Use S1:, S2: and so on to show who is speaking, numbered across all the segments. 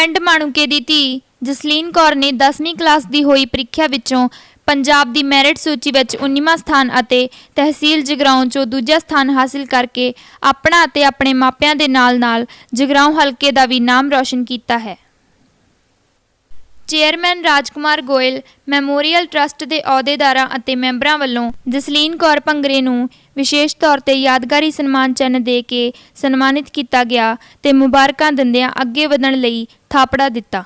S1: ਪਿੰਡ ਮਾਣੂਕੇ ਦੀ ਧੀ ਜਸਲੀਨ ਕੌਰ ਨੇ 10ਵੀਂ ਕਲਾਸ ਦੀ ਹੋਈ ਪ੍ਰੀਖਿਆ ਵਿੱਚੋਂ ਪੰਜਾਬ ਦੀ ਮੈਰਿਟ ਸੂਚੀ ਵਿੱਚ 19ਵਾਂ ਸਥਾਨ ਅਤੇ ਤਹਿਸੀਲ ਜਗਰਾਉਂ 'ਚੋਂ ਦੂਜਾ ਸਥਾਨ ਹਾਸਿਲ ਕਰਕੇ ਆਪਣਾ ਅਤੇ ਆਪਣੇ ਮਾਪਿਆਂ ਦੇ ਨਾਲ-ਨਾਲ ਜਗਰਾਉਂ ਹਲਕੇ ਦਾ ਵੀ ਨਾਮ ਰੌਸ਼ਨ ਕੀਤਾ ਹੈ। Chairman Rajkumar Goyal, memorial trust ਦੇ ਅਹੁਦੇਦਾਰਾਂ ਅਤੇ ਮੈਂਬਰਾਂ ਵੱਲੋਂ ਜਸਲੀਨ ਕੌਰ ਭੰਗਰੇ ਨੂੰ ਵਿਸ਼ੇਸ਼ ਤੌਰ ਤੇ ਯਾਦਗਾਰੀ ਸਨਮਾਨ ਚਿੰਨ੍ਹ ਦੇ ਕੇ ਸਨਮਾਨਿਤ ਕੀਤਾ ਗਿਆ ਤੇ ਮੁਬਾਰਕਾਂ ਦਿੰਦਿਆਂ ਅੱਗੇ ਵਧਣ ਲਈ ਥਾਪੜਾ ਦਿੱਤਾ।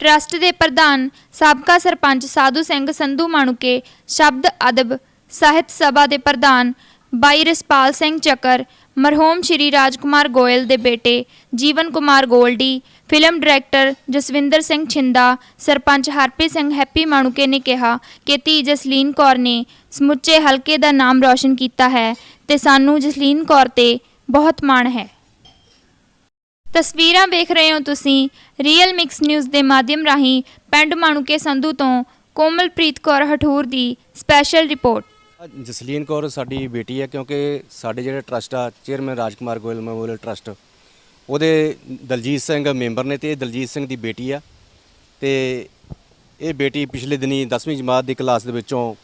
S1: ਟਰਸਟ ਦੇ ਪ੍ਰਧਾਨ ਸਾਬਕਾ ਸਰਪੰਚ ਸਾਧੂ ਸਿੰਘ ਸੰਧੂ ਮਾਣੂਕੇ ਸ਼ਬਦ ਅਦਬ ਸਾਹਿਤ ਸਭਾ ਦੇ ਪ੍ਰਧਾਨ ਬਾਈ ਰਸਪਾਲ ਸਿੰਘ ਚੱਕਰ, ਮਰਹੂਮ ਸ਼੍ਰੀ ਰਾਜਕੁਮਾਰ ਗੋਇਲ ਦੇ ਬੇਟੇ Jeevan Kumar Goldy film director Jaswinder Singh Chhinda, sarpanch Harpreet Singh Happy Manuke ਨੇ ਕਿਹਾ ਕਿ ਧੀ ਜਸਲੀਨ ਕੌਰ ਨੇ ਸਮੁੱਚੇ ਹਲਕੇ ਦਾ ਨਾਮ ਰੌਸ਼ਨ ਕੀਤਾ ਹੈ ਤੇ ਸਾਨੂੰ ਜਸਲੀਨ ਕੌਰ ਤੇ ਬਹੁਤ ਮਾਣ ਹੈ। ਤਸਵੀਰਾਂ ਵੇਖ ਰਹੇ ਹੋ ਤੁਸੀਂ ਰੀਅਲ ਮਿਕਸ ਨਿਊਜ਼ ਦੇ ਮਾਧਿਅਮ ਰਾਹੀਂ ਪਿੰਡ ਮਾਣੂਕੇ ਸੰਧੂ ਤੋਂ ਕੋਮਲਪ੍ਰੀਤ ਕੌਰ ਹਠੂਰ ਦੀ ਸਪੈਸ਼ਲ ਰਿਪੋਰਟ
S2: ਜਸਲੀਨ ਕੌਰ ਸਾਡੀ ਬੇਟੀ ਹੈ ਕਿਉਂਕਿ ਸਾਡੇ ਜਿਹੜੇ ਟਰਸਟ ਆ chairman Rajkumar Goyal memorial trust ਉਹਦੇ ਦਲਜੀਤ ਸਿੰਘ ਮੈਂਬਰ ਨੇ ਤੇ ਇਹ ਦਲਜੀਤ ਸਿੰਘ ਦੀ ਬੇਟੀ ਆ। ਤੇ ਇਹ ਬੇਟੀ ਪਿਛਲੇ ਦਿਨੀ 10ਵੀਂ ਜਮਾਤ ਦੀ ਕਲਾਸ ਦੇ ਵਿੱਚੋਂ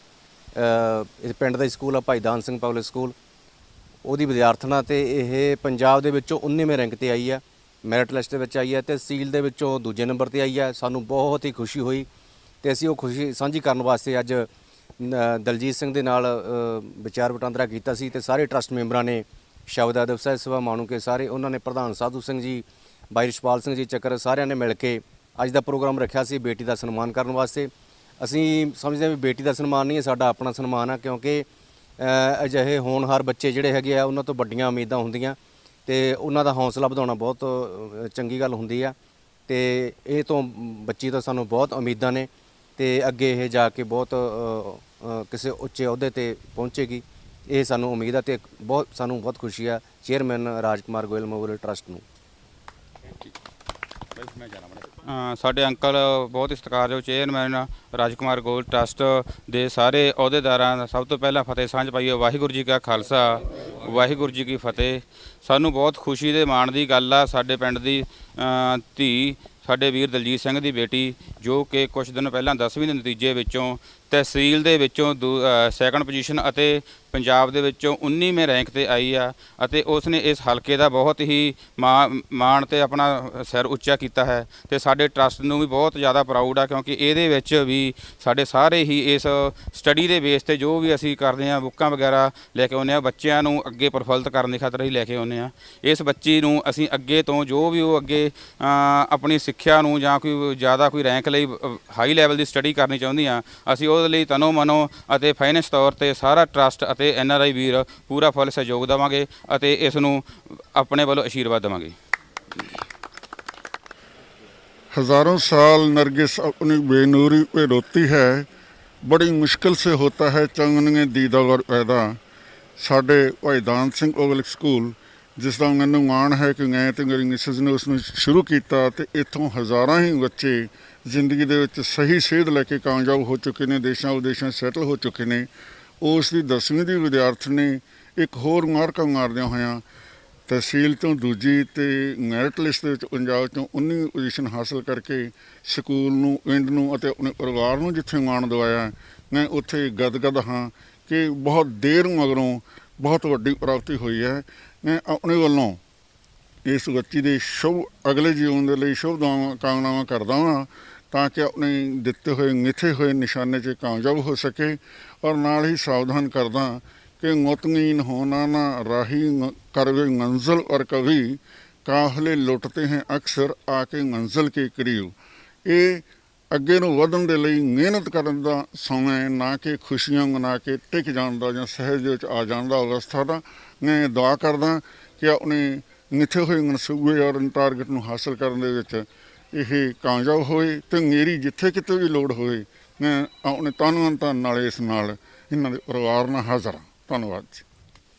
S2: ਇਸ ਪਿੰਡ ਦਾ ਹੀ ਸਕੂਲ ਆ, ਭਾਈ ਦਾਨ ਸਿੰਘ ਪਬਲਿਕ ਸਕੂਲ। ਉਹਦੀ ਵਿਦਿਆਰਥਣਾ ਤੇ ਇਹ ਪੰਜਾਬ ਦੇ ਵਿੱਚੋਂ 19ਵੇਂ ਰੈਂਕ ਤੇ ਆਈ ਆ, ਮੈਰਿਟ ਲਿਸਟ ਦੇ ਵਿੱਚ ਆਈ ਹੈ ਤੇ ਸੀਲ ਦੇ ਵਿੱਚੋਂ ਦੂਜੇ ਨੰਬਰ ਤੇ ਆਈ ਆ। ਸਾਨੂੰ ਬਹੁਤ ਹੀ ਖੁਸ਼ੀ ਹੋਈ ਤੇ ਅਸੀਂ ਉਹ ਖੁਸ਼ੀ ਸਾਂਝੀ ਕਰਨ ਵਾਸਤੇ ਅੱਜ ਦਲਜੀਤ ਸਿੰਘ ਦੇ ਨਾਲ ਵਿਚਾਰ ਵਟਾਂਦਰਾ ਕੀਤਾ ਸੀ ਤੇ ਸਾਰੇ ਟਰਸਟ ਮੈਂਬਰਾਂ ਨੇ ਸ਼ਬਦ ਅਦਬ ਸਾਹਿਬ ਸਭਾ ਮਾਣੂ ਕੇ ਸਾਰੇ, ਉਹਨਾਂ ਨੇ ਪ੍ਰਧਾਨ ਸਾਧੂ ਸਿੰਘ ਜੀ ਬਾਈ ਰਿਸ਼ਪਾਲ ਸਿੰਘ ਜੀ, ਚੱਕਰ ਸਾਰਿਆਂ ਨੇ ਮਿਲ ਕੇ ਅੱਜ ਦਾ ਪ੍ਰੋਗਰਾਮ ਰੱਖਿਆ ਸੀ ਬੇਟੀ ਦਾ ਸਨਮਾਨ ਕਰਨ ਵਾਸਤੇ। ਅਸੀਂ ਸਮਝਦੇ ਹਾਂ ਵੀ ਬੇਟੀ ਦਾ ਸਨਮਾਨ ਨਹੀਂ ਹੈ ਸਾਡਾ ਆਪਣਾ ਸਨਮਾਨ ਆ, ਕਿਉਂਕਿ ਅਜਿਹੇ ਹੋਣਹਾਰ ਬੱਚੇ ਜਿਹੜੇ ਹੈਗੇ ਆ, ਉਹਨਾਂ ਤੋਂ ਵੱਡੀਆਂ ਉਮੀਦਾਂ ਹੁੰਦੀਆਂ ਤੇ ਉਹਨਾਂ ਦਾ ਹੌਸਲਾ ਵਧਾਉਣਾ ਬਹੁਤ ਚੰਗੀ ਗੱਲ ਹੁੰਦੀ ਆ ਤੇ ਇਹ ਤੋਂ ਬੱਚੀ ਤੋਂ ਸਾਨੂੰ ਬਹੁਤ ਉਮੀਦਾਂ ਨੇ ਤੇ ਅੱਗੇ ਇਹ ਜਾ ਕੇ ਬਹੁਤ ਕਿਸੇ ਉੱਚੇ ਅਹੁਦੇ ਤੇ ਪਹੁੰਚੇਗੀ। ਇਹ ਸਾਨੂੰ ਉਮੀਦ ਆ ਤੇ ਬਹੁਤ ਸਾਨੂੰ ਬਹੁਤ ਖੁਸ਼ੀ ਆ chairman Rajkumar Goyal memorial trust ਨੂੰ।
S3: ਅ, ਸਾਡੇ ਅੰਕਲ ਬਹੁਤ ਹੀ ਸਤਿਕਾਰਯੋਗ ਚੇਅਰਮੈਨ ਰਾਜਕੁਮਾਰ ਗੋਲ ਟਰਸਟ ਦੇ ਸਾਰੇ ਅਹੁਦੇਦਾਰਾਂ ਦਾ ਸਭ ਤੋਂ ਪਹਿਲਾਂ ਫਤਿਹ ਸਾਂਝ ਪਾਈਏ। ਵਾਹਿਗੁਰੂ ਜੀ ਕਾ ਖਾਲਸਾ, ਵਾਹਿਗੁਰੂ ਜੀ ਕੀ ਫਤਿਹ। ਸਾਨੂੰ ਬਹੁਤ ਖੁਸ਼ੀ ਦੇ ਮਾਣ ਦੀ ਗੱਲ ਆ, ਸਾਡੇ ਪਿੰਡ ਦੀ ਧੀ, ਸਾਡੇ ਵੀਰ ਦਲਜੀਤ ਸਿੰਘ ਦੀ ਬੇਟੀ, ਜੋ ਕਿ ਕੁਝ ਦਿਨ ਪਹਿਲਾਂ 10ਵੀਂ ਦੇ ਨਤੀਜੇ ਵਿੱਚੋਂ ਤਹਿਸੀਲ ਦੇ ਵਿੱਚੋਂ ਸੈਕੰਡ ਪੋਜੀਸ਼ਨ ਅਤੇ ਪੰਜਾਬ ਦੇ ਵਿੱਚੋਂ 19ਵੇਂ ਰੈਂਕ ਤੇ ਆਈ ਆ ਅਤੇ ਉਸ ਨੇ ਇਸ ਹਲਕੇ ਦਾ ਬਹੁਤ ਹੀ ਮਾ- ਮਾਣ ਤੇ ਆਪਣਾ ਸਿਰ ਉੱਚਾ ਕੀਤਾ ਹੈ ਤੇ ਸਾਡੇ ਟਰਸਟ ਨੂੰ ਵੀ ਬਹੁਤ ਜ਼ਿਆਦਾ ਪ੍ਰਾਊਡ ਆ, ਕਿਉਂਕਿ ਇਹਦੇ ਵਿੱਚ ਵੀ ਸਾਡੇ ਸਾਰੇ ਹੀ ਇਸ ਸਟੱਡੀ ਦੇ ਬੇਸ ਤੇ ਜੋ ਵੀ ਅਸੀਂ ਕਰਦੇ ਆ ਬੁੱਕਾਂ ਵਗੈਰਾ ਲੈ ਕੇ ਆਉਂਦੇ ਆ ਬੱਚਿਆਂ ਨੂੰ ਅੱਗੇ ਪ੍ਰਫੁੱਲਤ ਕਰਨ ਦੀ ਖਾਤਰ ਹੀ ਲੈ ਕੇ ਆਉਂਦੇ ਆ ਇਸ ਬੱਚੀ ਨੂੰ ਅਸੀਂ ਅੱਗੇ ਤੋਂ ਜੋ ਵੀ ਉਹ ਅੱਗੇ ਆਪਣੀ ਸਿੱਖਿਆ ਨੂੰ ਜਾਂ ਕੋਈ ਜ਼ਿਆਦਾ ਕੋਈ ਰੈਂਕ ਲਈ ਹਾਈ ਲੈਵਲ ਦੀ ਸਟੱਡੀ ਕਰਨੀ ਚਾਹੁੰਦੀ ਆ ਅਸੀਂ ਉਹਦੇ ਲਈ ਤਨੋ ਮਨੋ ਅਤੇ ਫਾਈਨੈਂਸ ਤੌਰ ਤੇ ਸਾਰਾ ਟਰਸਟ ਅਤੇ ਐਨ ਆਰ ਆਈ ਵੀਰ ਪੂਰਾ ਫੁੱਲ ਸਹਿਯੋਗ ਦੇਵਾਂਗੇ ਅਤੇ ਇਸ ਨੂੰ ਆਪਣੇ ਵੱਲੋਂ ਆਸ਼ੀਰਵਾਦ ਦੇਵਾਂਗੇ।
S4: हजारों साल नरगिस अपनी बेनूरी पे रोती है बड़ी मुश्किल से होता है ਚੰਗਨੇ ਦੀਦਾਰ ਪੈਦਾ ਸਾਡੇ ਭਾਈ ਦਾਨ ਸਿੰਘ ਪਬਲਿਕ ਸਕੂਲ ਜਿਸ ਦਾ ਮੈਨੂੰ ਮਾਣ ਹੈ ਕਿ ਮੈਂ ਤੇ ਮੇਰੀ ਮਿਸਿਸ ਨੇ ਉਸ ਨੂੰ ਸ਼ੁਰੂ ਕੀਤਾ ਤੇ ਇੱਥੋਂ ਹਜ਼ਾਰਾਂ ਹੀ ਬੱਚੇ ਜ਼ਿੰਦਗੀ ਦੇ ਵਿੱਚ ਸਹੀ ਸੇਧ ਲੈ ਕੇ ਕਾਮਯਾਬ ਹੋ ਚੁੱਕੇ ਨੇ ਦੇਸ਼ਾਂ ਵਿਦੇਸ਼ਾਂ ਸੈਟਲ ਹੋ ਚੁੱਕੇ ਨੇ ਉਸ ਦੀ 10ਵੀਂ ਦੀ ਵਿਦਿਆਰਥਣੀ ਇੱਕ ਹੋਰ ਮਾਰਕਾ ਮਾਰਦਿਆਂ ਹੋਇਆਂ ਤਹਿਸੀਲ ਤੋਂ ਦੂਜੀ ਤੇ ਮੈਰਿਟ ਲਿਸਟ ਦੇ ਵਿੱਚ ਪੰਜਾਬ ਤੋਂ 19 ਪੋਜੀਸ਼ਨ ਹਾਸਲ ਕਰਕੇ ਸਕੂਲ ਨੂੰ, ਪਿੰਡ ਨੂੰ ਅਤੇ ਆਪਣੇ ਪਰਿਵਾਰ ਨੂੰ ਜਿੱਥੇ ਮਾਣ ਦਵਾਇਆ ਮੈਂ ਉੱਥੇ ਗਦਗਦ ਹਾਂ ਕਿ ਬਹੁਤ ਦੇਰ ਮਗਰੋਂ ਬਹੁਤ ਵੱਡੀ ਪ੍ਰਾਪਤੀ ਹੋਈ ਹੈ। ਮੈਂ ਆਪਣੇ ਵੱਲੋਂ ਇਸ ਬੱਚੀ ਦੇ ਸ਼ੁਭ, ਅਗਲੇ ਜੀਵਨ ਦੇ ਲਈ ਸ਼ੁਭ ਦੁਆਵਾਂ ਕਾਮਨਾਵਾਂ ਕਰਦਾ ਹਾਂ ਤਾਂ ਕਿ ਆਪਣੇ ਦਿੱਤੇ ਹੋਏ, ਮਿੱਥੇ ਹੋਏ ਨਿਸ਼ਾਨੇ 'ਚ ਕਾਮਯਾਬ ਹੋ ਸਕੇ ਔਰ ਨਾਲ ਹੀ ਸਾਵਧਾਨ ਕਰਦਾ कि मुतमीन होना ना राही न- करवे मंजिल और कभी ਕਾਫਲੇ ਲੁੱਟਦੇ हैं ਅਕਸਰ ਆ ਕੇ ਮੰਜ਼ਿਲ ਕੇ ਕਰੀਬ ਇਹ ਅੱਗੇ ਨੂੰ ਵਧਣ ਦੇ ਲਈ ਮਿਹਨਤ ਕਰਨ ਦਾ ਸਮਾਂ ਹੈ, ਨਾ ਕਿ ਖੁਸ਼ੀਆਂ ਮਨਾ ਕੇ ਟਿਕ ਜਾਣ ਦਾ ਜਾਂ ਸਹਿਜ ਦੇ ਵਿੱਚ ਆ ਜਾਣ ਦਾ ਅਵਸਥਾ ਦਾ ਮੈਂ ਦੁਆ ਕਰਦਾ ਕਿ ਆਪਣੇ ਮਿੱਥੇ ਹੋਏ ਮਨਸੂਬੇ ਔਰ ਟਾਰਗੇਟ ਨੂੰ ਹਾਸਲ ਕਰਨ ਦੇ ਵਿੱਚ ਇਹ ਕਾਮਯਾਬ ਹੋਏ ਤੇ ਮੇਰੀ ਜਿੱਥੇ ਕਿਤੇ ਵੀ ਲੋੜ ਹੋਵੇ ਮੈਂ ਆਪਣੇ ਤਨ ਮਨ ਧਨ ਨਾਲ ਇਸ ਨਾਲ ਇਹਨਾਂ ਦੇ ਪਰਿਵਾਰ ਨਾਲ ਹਾਜ਼ਰ ਹਾਂ ਧੰਨਵਾਦ ਜੀ।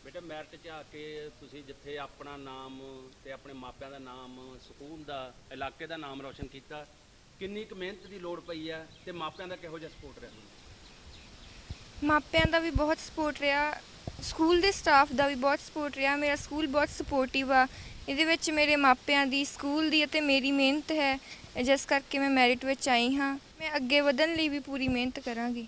S5: ਬੇਟਾ ਮੈਰਿਟ 'ਚ ਆ ਕੇ ਤੁਸੀਂ ਜਿੱਥੇ ਆਪਣਾ ਨਾਮ ਤੇ ਆਪਣੇ ਮਾਪਿਆਂ ਦਾ ਨਾਮ ਸਕੂਲ ਦਾ ਇਲਾਕੇ ਦਾ ਨਾਮ ਰੌਸ਼ਨ ਕੀਤਾ ਕਿੰਨੀ ਕੁ ਮਿਹਨਤ ਦੀ ਲੋੜ ਪਈ ਹੈ ਤੇ ਮਾਪਿਆਂ ਦਾ ਕਿਹੋ ਜਿਹਾ ਸਪੋਰਟ ਰਿਹਾ?
S6: ਮਾਪਿਆਂ ਦਾ ਵੀ ਬਹੁਤ ਸਪੋਰਟ ਰਿਹਾ ਸਕੂਲ ਦੇ ਸਟਾਫ ਦਾ ਵੀ ਬਹੁਤ ਸਪੋਰਟ ਰਿਹਾ ਮੇਰਾ ਸਕੂਲ ਬਹੁਤ ਸਪੋਰਟਿਵ ਆ। ਇਹਦੇ ਵਿੱਚ ਮੇਰੇ ਮਾਪਿਆਂ ਦੀ ਸਕੂਲ ਦੀ ਅਤੇ ਮੇਰੀ ਮਿਹਨਤ ਹੈ ਜਿਸ ਕਰਕੇ ਮੈਂ ਮੈਰਿਟ ਵਿੱਚ ਆਈ ਹਾਂ। ਮੈਂ ਅੱਗੇ ਵਧਣ ਲਈ ਵੀ ਪੂਰੀ ਮਿਹਨਤ ਕਰਾਂਗੀ।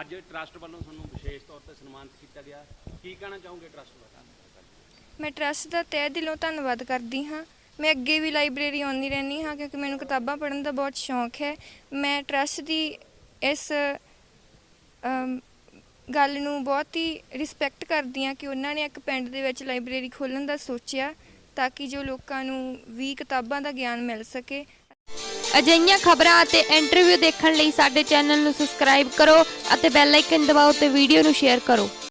S5: ਅੱਜ ਟਰਸਟ ਵੱਲੋਂ ਤੁਹਾਨੂੰ ਵਿਸ਼ੇਸ਼ ਤੌਰ ਤੇ ਸਨਮਾਨਿਤ ਕੀਤਾ ਗਿਆ। ਕੀ ਕਹਿਣਾ ਚਾਹੋਗੇ ਟਰਸਟ ਬਾਰੇ
S6: ਮੈਂ ਟਰਸਟ ਦਾ ਤਹਿ ਦਿਲੋਂ ਧੰਨਵਾਦ ਕਰਦੀ ਹਾਂ। ਮੈਂ ਅੱਗੇ ਵੀ ਲਾਇਬ੍ਰੇਰੀ ਆਉਂਦੀ ਰਹਿੰਦੀ ਹਾਂ ਕਿਉਂਕਿ ਮੈਨੂੰ ਕਿਤਾਬਾਂ ਪੜ੍ਹਨ ਦਾ ਬਹੁਤ ਸ਼ੌਂਕ ਹੈ। ਮੈਂ ਟਰਸਟ ਦੀ ਇਸ ਅਮ, ਗੱਲ ਨੂੰ ਬਹੁਤ ਹੀ ਰਿਸਪੈਕਟ ਕਰਦੀ ਹਾਂ ਕਿ ਉਹਨਾਂ ਨੇ ਇੱਕ ਪਿੰਡ ਦੇ ਵਿੱਚ ਲਾਇਬ੍ਰੇਰੀ ਖੋਲ੍ਹਣ ਦਾ ਸੋਚਿਆ ਤਾਂ ਕਿ ਜੋ ਲੋਕਾਂ ਨੂੰ ਵੀ ਕਿਤਾਬਾਂ ਦਾ ਗਿਆਨ ਮਿਲ ਸਕੇ।
S1: ਅਜਿਹੀਆਂ ਖਬਰਾਂ ਅਤੇ ਇੰਟਰਵਿਊ ਦੇਖਣ ਲਈ ਸਾਡੇ ਚੈਨਲ ਨੂੰ ਸਬਸਕ੍ਰਾਈਬ ਕਰੋ ਅਤੇ ਬੈਲ ਆਈਕਨ ਦਬਾਓ ਤੇ ਵੀਡੀਓ ਨੂੰ ਸ਼ੇਅਰ ਕਰੋ।